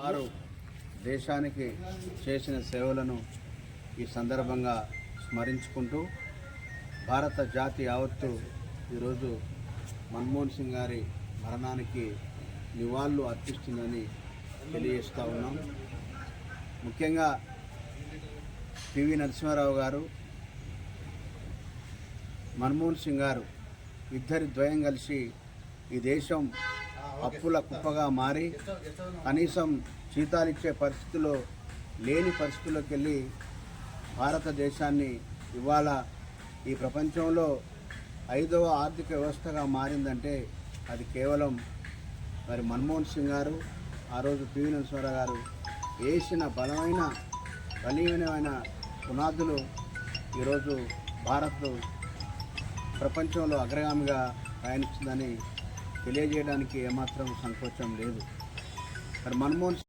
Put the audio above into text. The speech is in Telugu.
వారు దేశానికి చేసిన సేవలను ఈ సందర్భంగా స్మరించుకుంటూ భారత జాతి యావత్తు ఈరోజు మన్మోహన్ సింగ్ గారి మరణానికి నివాళులు అర్పిస్తుందని తెలియజేస్తూ ఉన్నాం. ముఖ్యంగా పివి నరసింహారావు గారు మన్మోహన్ సింగ్ గారు ఇద్దరి ద్వయం కలిసి ఈ దేశం అప్పుల కుప్పగా మారి కనీసం జీతాలిచ్చే పరిస్థితిలో లేని పరిస్థితుల్లోకి వెళ్ళి భారతదేశాన్ని ఇవాళ ఈ ప్రపంచంలో ఐదవ ఆర్థిక వ్యవస్థగా మారిందంటే అది కేవలం మరి మన్మోహన్ సింగ్ గారు ఆ రోజు పివి నరసింహారావు గారు వేసిన బలమైన బలీయమైన పునాదులు ఈరోజు భారత్ ప్రపంచంలో అగ్రగామిగా పయనిస్తుందని తెలియజేయడానికి ఏమాత్రం సంకోచం లేదు. మరి మన్మోహన్